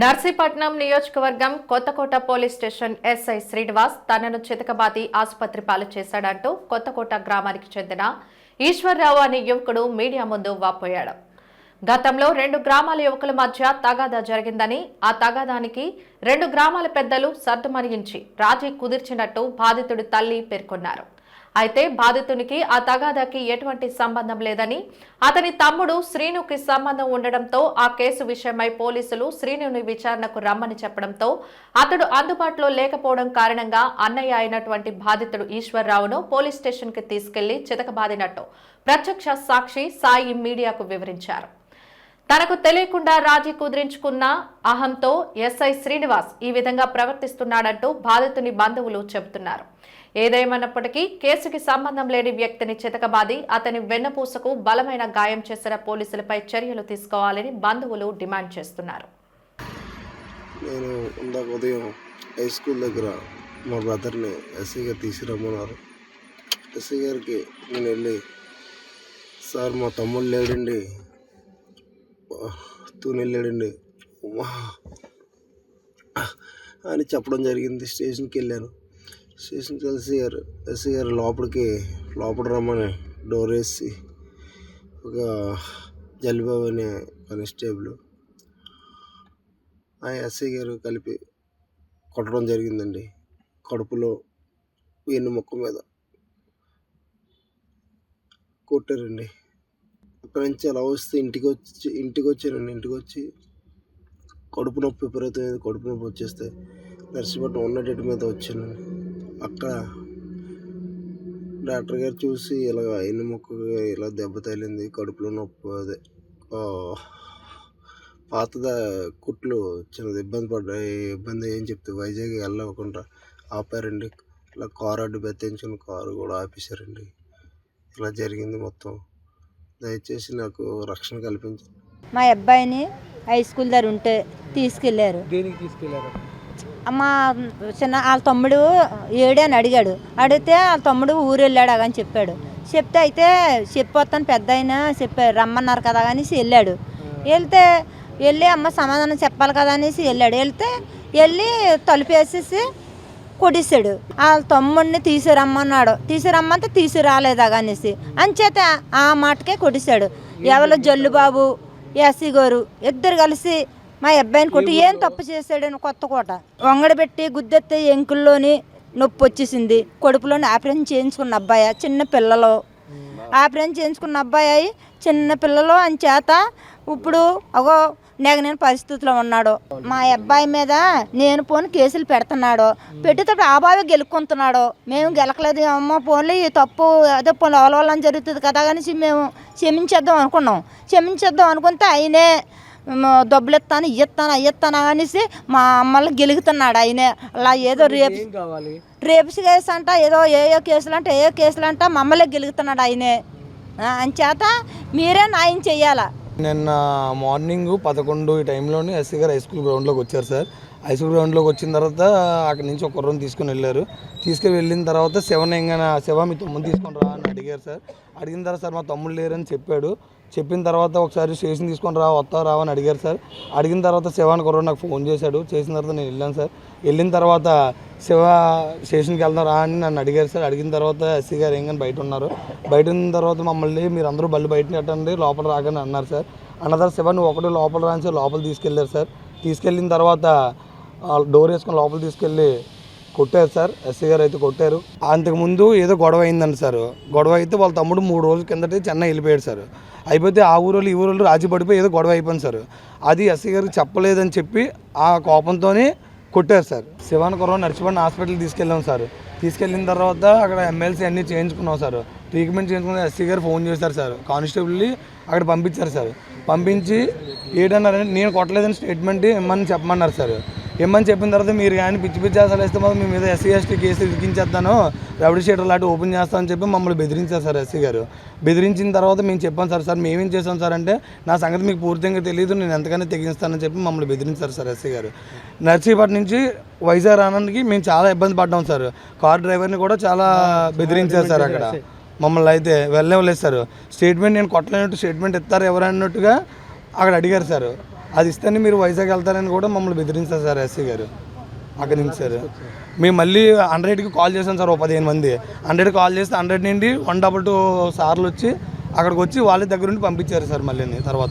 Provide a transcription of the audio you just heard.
నర్సీపట్నం నియోజకవర్గం Kothakota police station SI Srinivas తనను చితకబాతి ఆసుపత్రి పాలు చేశాడంటూ కొత్తకోట గ్రామానికి చెందిన ఈశ్వర్రావు అనే యువకుడు మీడియా ముందు వాపోయాడు. గతంలో రెండు గ్రామాల యువకుల మధ్య తగాదా జరిగిందని ఆ తగాదానికి రెండు గ్రామాల పెద్దలు సర్దుమరిగించి రాజీ కుదిర్చినట్టు బాధితుడి తల్లి పేర్కొన్నారు. అయితే బాధితునికి ఆ తగాదాకి ఎటువంటి సంబంధం లేదని అతని తమ్ముడు శ్రీనుకి సంబంధం ఉండడంతో ఆ కేసు విషయమై పోలీసులు శ్రీనుని విచారణకు రమ్మని చెప్పడంతో అతడు అందుబాటులో లేకపోవడం కారణంగా అన్నయ్య అయినటువంటి బాధితుడు ఈశ్వర్రావును పోలీస్ స్టేషన్కి తీసుకెళ్ళి చితకబాదినట్టు ప్రత్యక్ష సాక్షి సాయి మీడియాకు వివరించారు. తనకు తెలియకుండా రాజీ కుదిరించుకున్న అహంతో ఎస్ఐ శ్రీనివాస్ ఈ విధంగా ప్రవర్తిస్తున్నాడంటూ బాధితుని బంధువులు చెబుతున్నారు. ఏదేమైనప్పటికీ కేసుకి సంబంధం లేని వ్యక్తిని చితకబాది అతని వెన్నపూసకు బలమైన గాయం చేసిన పోలీసులపై చర్యలు తీసుకోవాలని బంధువులు డిమాండ్ చేస్తున్నారు. నేను ఇందాక ఉదయం హై స్కూల్ దగ్గర మా బ్రదర్ని ఎస్ఐ గారు తీసుకురమ్మన్నారు. ఎస్ఐ గారికి నేను వెళ్ళి సార్ మా తమ్ముడు లేడండి. వెళ్ళాడండి అని చెప్పడం జరిగింది. స్టేషన్కి వెళ్ళాను. స్టేషన్కి ఎస్ఐ గారు ఎస్ఐ గారు లోపలికి లోపల రమ్మని డోర్ వేసి ఒక జల్బాబు అనే కానిస్టేబుల్ ఆ ఎస్ఐ గారు కలిపి కొట్టడం జరిగిందండి. కడుపులో వెన్ను మొక్క మీద కొట్టారండి. అక్కడి నుంచి అలా వస్తే ఇంటికి వచ్చి ఇంటికి వచ్చానండి ఇంటికి వచ్చి కడుపు నొప్పి విపరీతమైన కడుపు నొప్పి వచ్చేస్తే నర్సీపట్నం ఉన్న డేట్ మీద వచ్చాను. అక్కడ డాక్టర్ గారు చూసి ఇలా అయిన మొక్క ఇలా దెబ్బ తగిలింది కడుపులో నొప్పి అదే. ఆ, పాత కుట్లు చిన్నది ఇబ్బంది పడ్డాయి ఇబ్బంది ఏం చెప్తే వైజాగ్ వెళ్ళకుండా ఆపారండి. ఇలా కారు అడ్డు బెత్తించుకుని కారు కూడా ఆపేశారండి. ఇలా జరిగింది మొత్తం. దయచేసి నాకు రక్షణ కల్పించండి మా అబ్బాయిని హై స్కూల్ దగ్గర ఉంటే తీసుకెళ్ళారు. దేనికి తీసుకెళ్ళారు మా చిన్న వాళ్ళ తమ్ముడు ఏడే అని అడిగాడు. అడిగితే వాళ్ళ తమ్ముడు ఊరు వెళ్ళాడు అని చెప్పాడు. చెప్తే అయితే చెప్పొస్తాను పెద్ద అయినా చెప్పారు రమ్మన్నారు కదా అనేసి వెళ్ళాడు. వెళ్తే వెళ్ళి అమ్మ సమాధానం చెప్పాలి కదా అనేసి వెళ్ళాడు. వెళ్తే వెళ్ళి తలుపు కొట్టేశాడు. వాళ్ళ తమ్ముడిని తీసుకురమ్మన్నాడు. తీసుకురమ్మంటే తీసుకురాలేదా అనేసి. అంచేత ఆ మాటకే కొట్టేశాడు. ఎవరు జల్లుబాబు ఎస్సీ గారు ఇద్దరు కలిసి మా అబ్బాయిని కొట్టి ఏం తప్పు చేశాడని కొత్త కోట. వంగడబెట్టి గుద్దెత్తే ఎంకుల్లోని నొప్పి వచ్చేసింది. కడుపులోని ఆపరేషన్ చేయించుకున్న అబ్బాయి చిన్న పిల్లలు. ఆపరేషన్ చేయించుకున్న అబ్బాయి చిన్న పిల్లలు. అని చేత ఇప్పుడు అగో నెగనేని పరిస్థితిలో ఉన్నాడు. మా అబ్బాయి మీద నేను పోని కేసులు పెడుతున్నాడు. పెట్టేటప్పుడు ఆ బావి గెలుక్కుంటున్నాడు. మేము గెలకలేదు అమ్మ పోన్లే ఈ తప్పు అదే పోనీ అవలవలని జరుగుతుంది కదా అనేసి మేము క్షమించేద్దాం అనుకున్నాం. క్షమించేద్దాం అనుకుంటే ఆయనే డబ్బులు ఇస్తాను ఇస్తాను ఇస్తాను అనేసి మా అమ్మల్ని గెలుగుతున్నాడు ఆయనే. అలా ఏదో రేపు రేప్స్ కేసు అంట ఏదో ఏయో కేసులు అంటే ఏ కేసులు అంట మమ్మల్ని గెలుగుతున్నాడు ఆయనే. ఆ, అంచేత మీరే న్యాయం చెయ్యాలా నిన్న మార్నింగ్ పదకొండు ఈ టైంలోనే ఎస్సీ గారు హై స్కూల్ గ్రౌండ్లోకి వచ్చారు సార్. హై స్కూల్ గ్రౌండ్లోకి వచ్చిన తర్వాత అక్కడి నుంచి ఒక కుర్రను తీసుకుని వెళ్ళారు. తీసుకుని వెళ్ళిన తర్వాత శివన్ ఎంగన శివ మీ తమ్ముని తీసుకొని రా అని అడిగారు సార్. అడిగిన తర్వాత సార్ మా తమ్ముడు లేరని చెప్పాడు. చెప్పిన తర్వాత ఒకసారి స్టేషన్ తీసుకొని రా వస్తా రావని అడిగారు సార్. అడిగిన తర్వాత శివాన్ కుర్రాడు నాకు ఫోన్ చేశాడు. చేసిన తర్వాత నేను వెళ్ళాను సార్. వెళ్ళిన తర్వాత శివ స్టేషన్కి వెళ్దాం రా అని నన్ను అడిగారు సార్. అడిగిన తర్వాత ఎస్సీ గారు ఏం కానీ బయట ఉన్నారు. బయట ఉన్న తర్వాత మమ్మల్ని మీరు అందరూ బళ్ళు బయట పెట్టండి లోపల రాగానే అన్నారు సార్. అన్న తర్వాత శివ నువ్వు ఒకటి లోపల రాని సార్ లోపల తీసుకెళ్ళారు సార్. తీసుకెళ్ళిన తర్వాత డోర్ వేసుకొని లోపల తీసుకెళ్ళి కొట్టారు సార్. ఎస్సీ గారు అయితే కొట్టారు. అంతకుముందు ఏదో గొడవ అయిందండి సార్. గొడవ అయితే వాళ్ళ తమ్ముడు మూడు రోజుల కిందట చెన్నై వెళ్ళిపోయాడు సార్. అయిపోతే ఆ ఊరోళ్ళు ఈ ఊరోళ్ళు రాజీ పడిపోయి ఏదో గొడవ అయిపోయింది సార్. అది ఎస్సీ గారికి చెప్పలేదని చెప్పి ఆ కోపంతోనే కొట్టారు సార్. శివాన్ కొరవ నడిచిపడిన హాస్పిటల్ తీసుకెళ్ళాం సార్. తీసుకెళ్ళిన తర్వాత అక్కడ ఎమ్మెల్సీ అన్నీ చేయించుకున్నాం సార్. ట్రీట్మెంట్ చేయించుకున్న ఎస్సీ గారు ఫోన్ చేశారు సార్. కానిస్టేబుల్ని అక్కడ పంపించారు సార్. పంపించి ఏడన్నారని నేను కొట్టలేదని స్టేట్మెంట్ ఇమ్మని చెప్పమన్నారు సార్. ఇమ్మని చెప్పిన తర్వాత మీరు కానీ పిచ్చి పిచ్చి అసలు వేస్తే మాత్రం మీ మీద ఎస్సీ ఎస్టీ కేసు ఇరికించేస్తాను రౌడీ షీటర్ లాంటి ఓపెన్ చేస్తామని చెప్పి మమ్మల్ని బెదిరించారు సార్ ఎస్సీ గారు. బెదిరించిన తర్వాత మేము చెప్పాం సార్ సార్ మేమేం చేసాం సార్ అంటే నా సంగతి మీకు పూర్తిగా తెలియదు నేను ఎంతగానో తెగింస్తానని చెప్పి మమ్మల్ని బెదిరించారు సార్ ఎస్సీ గారు. నర్సీపట్నం నుంచి వైజాగ్ రావడానికి మేము చాలా ఇబ్బంది పడ్డాం సార్. కార్ డ్రైవర్ని కూడా చాలా బెదిరించారు సార్ అక్కడ. మమ్మల్ని అయితే వెళ్ళలేదు సార్. స్టేట్మెంట్ నేను కొట్టలేనట్టు స్టేట్మెంట్ ఇస్తారు ఎవరన్నట్టుగా అక్కడ అడిగారు సార్. అది ఇస్తేనే మీరు వైజాగ్ వెళ్తారని కూడా మమ్మల్ని బెదిరించారు సార్ ఎస్సీ గారు. అక్కడి నుంచి సార్. మేము మళ్ళీ హండ్రెడ్కి కాల్ చేసాం సార్ ఓ పదిహేను మంది. హండ్రెడ్ కాల్ చేస్తే హండ్రెడ్ నుండి వన్ డబల్ టూ సార్లు వచ్చి అక్కడికి వచ్చి వాళ్ళ దగ్గర నుండి పంపించారు సార్ మళ్ళీ తర్వాత.